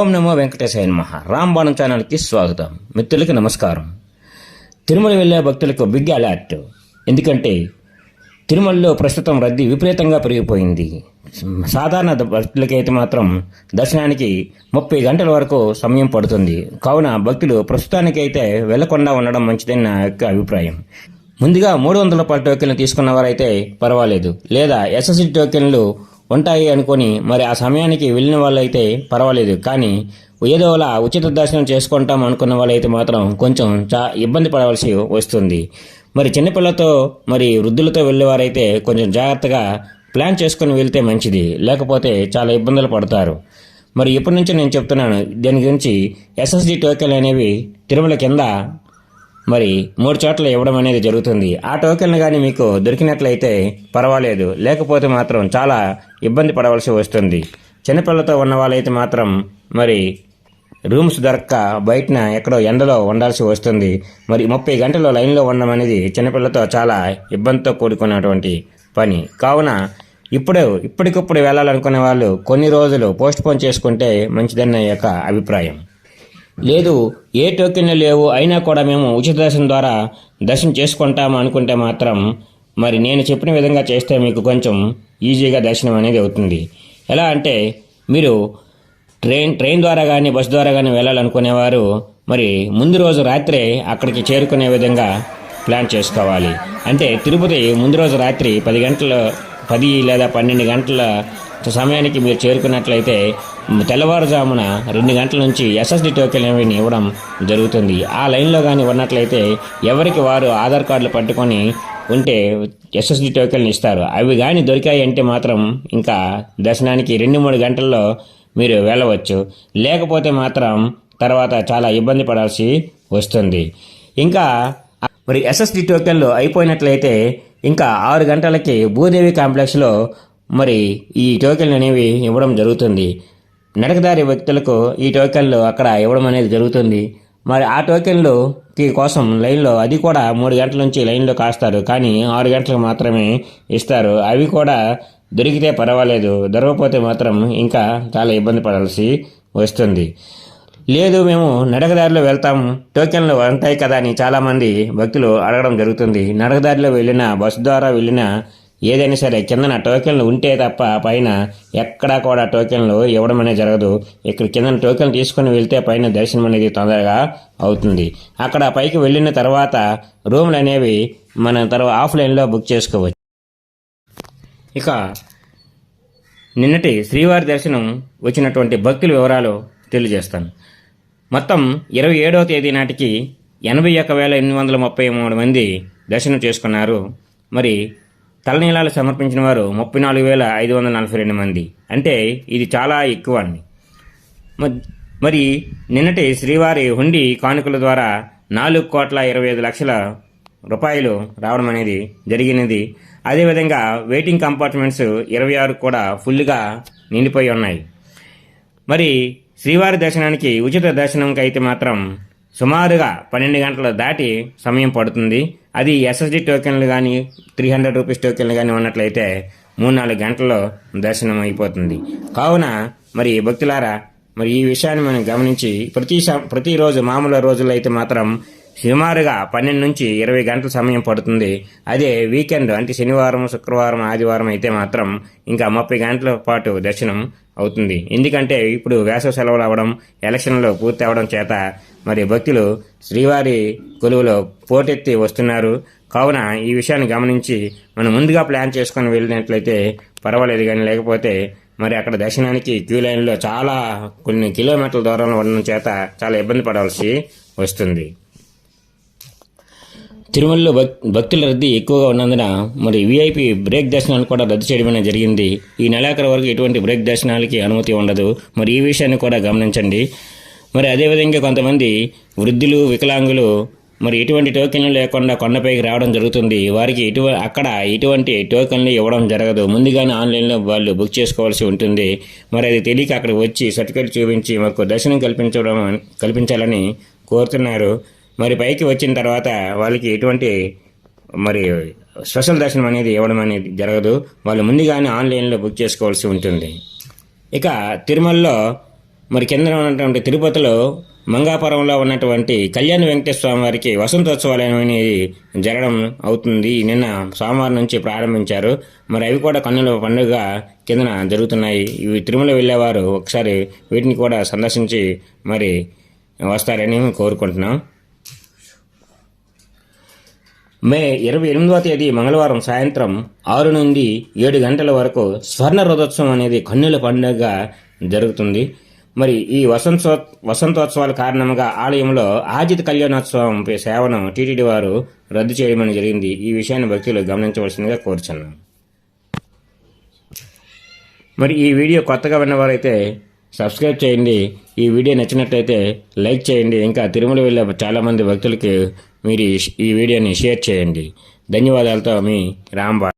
ఓం నమో వెంకటేశాయ నమః. రాంబాణం ఛానల్కి స్వాగతం. మిత్రులకి నమస్కారం. తిరుమల వెళ్ళే భక్తులకు బిగ్ అలర్ట్. ఎందుకంటే తిరుమలలో ప్రస్తుతం రద్దీ విపరీతంగా పెరిగిపోయింది. సాధారణ భక్తులకైతే మాత్రం దర్శనానికి ముప్పై గంటల వరకు సమయం పడుతుంది. కావున భక్తులు ప్రస్తుతానికైతే వెళ్ళకుండా ఉండడం మంచిదని నా యొక్క అభిప్రాయం. ముందుగా మూడు వందల రూపాయల టోకెన్లు తీసుకున్న వారైతే పర్వాలేదు. లేదా ఎస్ఎస్సి టోకెన్లు ఉంటాయి అనుకొని మరి ఆ సమయానికి వెళ్ళిన వాళ్ళైతే పర్వాలేదు. కానీ ఏదోలా ఉచిత దర్శనం చేసుకుంటాం అనుకున్న వాళ్ళైతే మాత్రం కొంచెం చా ఇబ్బంది పడవలసి వస్తుంది. మరి చిన్నపిల్లతో మరి వృద్ధులతో వెళ్ళేవారైతే కొంచెం జాగ్రత్తగా ప్లాన్ చేసుకుని వెళ్తే మంచిది. లేకపోతే చాలా ఇబ్బందులు పడతారు. మరి ఇప్పటి నుంచి నేను చెప్తున్నాను దీని గురించి ఎస్ఎస్డి టోకెన్లు అనేవి తిరుమల కింద మరి మూడు చోట్ల ఇవ్వడం అనేది జరుగుతుంది. ఆ టోకెన్లు కానీ మీకు దొరికినట్లయితే పర్వాలేదు. లేకపోతే మాత్రం చాలా ఇబ్బంది పడవలసి వస్తుంది. చిన్నపిల్లలతో ఉన్న వాళ్ళైతే మాత్రం మరి రూమ్స్ దొరక్క బయటన ఎక్కడో ఎండలో ఉండాల్సి వస్తుంది. మరి ముప్పై గంటలు లైన్లో ఉండడం అనేది చిన్నపిల్లతో చాలా ఇబ్బందితో కూడుకున్నటువంటి పని. కావున ఇప్పుడు ఇప్పటికప్పుడు వెళ్ళాలనుకునే వాళ్ళు కొన్ని రోజులు పోస్ట్ పోన్ చేసుకుంటే మంచిదన్న యొక్క అభిప్రాయం. లేదు ఏ టోకెన్లు లేవు అయినా కూడా మేము ఉచిత దర్శనం ద్వారా దర్శనం చేసుకుంటాము అనుకుంటే మాత్రం మరి నేను చెప్పిన విధంగా చేస్తే మీకు కొంచెం ఈజీగా దర్శనం అనేది అవుతుంది. ఎలా అంటే మీరు ట్రైన్ ట్రైన్ ద్వారా కానీ బస్ ద్వారా కానీ వెళ్ళాలనుకునేవారు మరి ముందు రోజు రాత్రే అక్కడికి చేరుకునే విధంగా ప్లాన్ చేసుకోవాలి. అంటే తిరుపతి ముందు రోజు రాత్రి పది గంటల పది లేదా పన్నెండు గంటల సమయానికి మీరు చేరుకున్నట్లయితే తెల్లవారుజామున రెండు గంటల నుంచి ఎస్ఎస్డి టోకెన్ అనేవి ఇవ్వడం జరుగుతుంది. ఆ లైన్లో కానీ ఉన్నట్లయితే ఎవరికి వారు ఆధార్ కార్డులు పట్టుకొని ఉంటే ఎస్ఎస్డి టోకెన్లు ఇస్తారు. అవి కానీ దొరికాయి అంటే మాత్రం ఇంకా దర్శనానికి రెండు మూడు గంటల్లో మీరు వెళ్ళవచ్చు. లేకపోతే మాత్రం తర్వాత చాలా ఇబ్బంది పడాల్సి వస్తుంది. ఇంకా మరి ఎస్ఎస్డి టోకెన్లు అయిపోయినట్లయితే ఇంకా ఆరు గంటలకి భూదేవి కాంప్లెక్స్లో మరి ఈ టోకెన్లు అనేవి ఇవ్వడం జరుగుతుంది. నడకదారి వ్యక్తులకు ఈ టోకెన్లు అక్కడ ఇవ్వడం అనేది జరుగుతుంది. మరి ఆ టోకెన్లు కోసం లైన్లో అది కూడా మూడు గంటల నుంచి లైన్లో కాస్తారు. కానీ ఆరు గంటలకు మాత్రమే ఇస్తారు. అవి కూడా దొరికితే పర్వాలేదు. దొరకకపోతే మాత్రం ఇంకా చాలా ఇబ్బంది పడాల్సి వస్తుంది. లేదు మేము నడకదారిలో వెళ్తాం. టోకెన్లు ఉంటాయి కదా అని చాలామంది భక్తులు అడగడం జరుగుతుంది. నడకదారిలో వెళ్ళినా బస్సు ద్వారా వెళ్ళినా ఏదైనా సరే కిందన టోకెన్లు ఉంటే తప్ప పైన ఎక్కడా కూడా టోకెన్లు ఇవ్వడం అనేది జరగదు. ఇక్కడ కిందన టోకెన్లు తీసుకుని వెళ్తే పైన దర్శనం అనేది తొందరగా అవుతుంది. అక్కడ పైకి వెళ్ళిన తర్వాత రూమ్లు అనేవి మనం తర్వాత ఆఫ్లైన్లో బుక్ చేసుకోవచ్చు. ఇక నిన్నటి శ్రీవారి దర్శనం వచ్చినటువంటి భక్తుల వివరాలు తెలియజేస్తాను. మొత్తం ఇరవై ఏడవ తేదీ నాటికి ఎనభై ఒక్క వేల ఎనిమిది వందల ముప్పై మూడు మంది దర్శనం చేసుకున్నారు. మరి తలనీలాలు సమర్పించిన వారు ముప్పై నాలుగు వేల ఐదు వందల నలభై రెండు మంది. అంటే ఇది చాలా ఎక్కువ అండి. మరి నిన్నటి శ్రీవారి హుండీ కానుకల ద్వారా నాలుగు కోట్ల ఇరవై ఐదు లక్షల రూపాయలు రావడం అనేది జరిగినది. అదేవిధంగా వెయిటింగ్ కంపార్ట్మెంట్స్ ఇరవై ఆరు కూడా ఫుల్గా నిండిపోయి ఉన్నాయి. మరి శ్రీవారి దర్శనానికి ఉచిత దర్శనంకి అయితే మాత్రం సుమారుగా పన్నెండు గంటలు దాటి సమయం పడుతుంది. అది ఎస్ఎస్డి టోకెన్లు కానీ త్రీ హండ్రెడ్ రూపీస్ టోకెన్లు కానీ ఉన్నట్లయితే మూడు నాలుగు గంటల్లో దర్శనం అయిపోతుంది కావున మరి భక్తులారా మరి ఈ విషయాన్ని మనం గమనించి ప్రతి ప్రతిరోజు మామూలు రోజుల్లో అయితే మాత్రం సుమారుగా పన్నెండు నుంచి ఇరవై గంటల సమయం పడుతుంది. అదే వీకెండ్ అంటే శనివారం శుక్రవారం ఆదివారం అయితే మాత్రం ఇంకా ముప్పై గంటల పాటు దర్శనం అవుతుంది. ఎందుకంటే ఇప్పుడు వేసవ సెలవులు అవ్వడం ఎలక్షన్లు పూర్తి అవడం చేత మరి భక్తులు శ్రీవారి కొలువులో పోటెత్తి వస్తున్నారు. కావున ఈ విషయాన్ని గమనించి మనం ముందుగా ప్లాన్ చేసుకొని వెళ్ళినట్లయితే పర్వాలేదు కానీ లేకపోతే మరి అక్కడ దర్శనానికి క్యూ లైన్లో చాలా కొన్ని కిలోమీటర్ల దూరంలో ఉండడం చేత చాలా ఇబ్బంది పడాల్సి వస్తుంది. తిరుమలలో భక్ భక్తుల రద్దీ ఎక్కువగా ఉన్నందున మరి వీఐపీ బ్రేక్ దర్శనాలు కూడా రద్దు చేయడం జరిగింది. ఈ నెలాఖరు వరకు ఎటువంటి బ్రేక్ దర్శనాలకి అనుమతి ఉండదు. మరి ఈ విషయాన్ని కూడా గమనించండి. మరి అదేవిధంగా కొంతమంది వృద్ధులు వికలాంగులు మరి ఎటువంటి టోకెన్లు లేకుండా కొండపైకి రావడం జరుగుతుంది. వారికి ఎటు అక్కడ ఎటువంటి టోకెన్లు ఇవ్వడం జరగదు. ముందుగానే ఆన్లైన్లో వాళ్ళు బుక్ చేసుకోవాల్సి ఉంటుంది. మరి అది తెలియక అక్కడ వచ్చి సర్టిఫికేట్ చూపించి మాకు దర్శనం కల్పించడం కల్పించాలని కోరుతున్నారు. మరి పైకి వచ్చిన తర్వాత వాళ్ళకి ఎటువంటి మరి స్పెషల్ దర్శనం అనేది ఇవ్వడం అనేది జరగదు. వాళ్ళు ముందుగానే ఆన్లైన్లో బుక్ చేసుకోవాల్సి ఉంటుంది. ఇక తిరుమలలో మరి కింద ఉన్నటువంటి తిరుపతిలో మంగాపురంలో ఉన్నటువంటి కళ్యాణ వెంకటేశ్వర స్వామి వారికి వసంతోత్సవాలు అనేది జరగడం అవుతుంది. నిన్న సోమవారం నుంచి ప్రారంభించారు. మరి అవి కూడా కన్నుల పండుగ కిందన జరుగుతున్నాయి. ఇవి తిరుమల వెళ్ళేవారు ఒకసారి వీటిని కూడా సందర్శించి మరి వస్తారని కోరుకుంటున్నాం. మే ఇరవై ఎనిమిదవ తేదీ మంగళవారం సాయంత్రం ఆరు నుండి ఏడు గంటల వరకు స్వర్ణ రథోత్సవం అనేది కన్నుల పండుగ జరుగుతుంది. మరి ఈ వసంతో వసంతోత్సవాల కారణంగా ఆలయంలో ఆజిత కళ్యాణోత్సవం సేవను టీటీడీ వారు రద్దు చేయడం జరిగింది. ఈ విషయాన్ని భక్తులు గమనించవలసిందిగా కోరుచున్నాం. మరి ఈ వీడియో కొత్తగా విన్నవారైతే సబ్స్క్రైబ్ చేయండి. ఈ వీడియో నచ్చినట్లయితే లైక్ చేయండి. ఇంకా తిరుమల వెళ్ళే చాలామంది భక్తులకి మీరు ఈ- వీడియోని షేర్ చేయండి. ధన్యవాదాలతో మీ రాంబా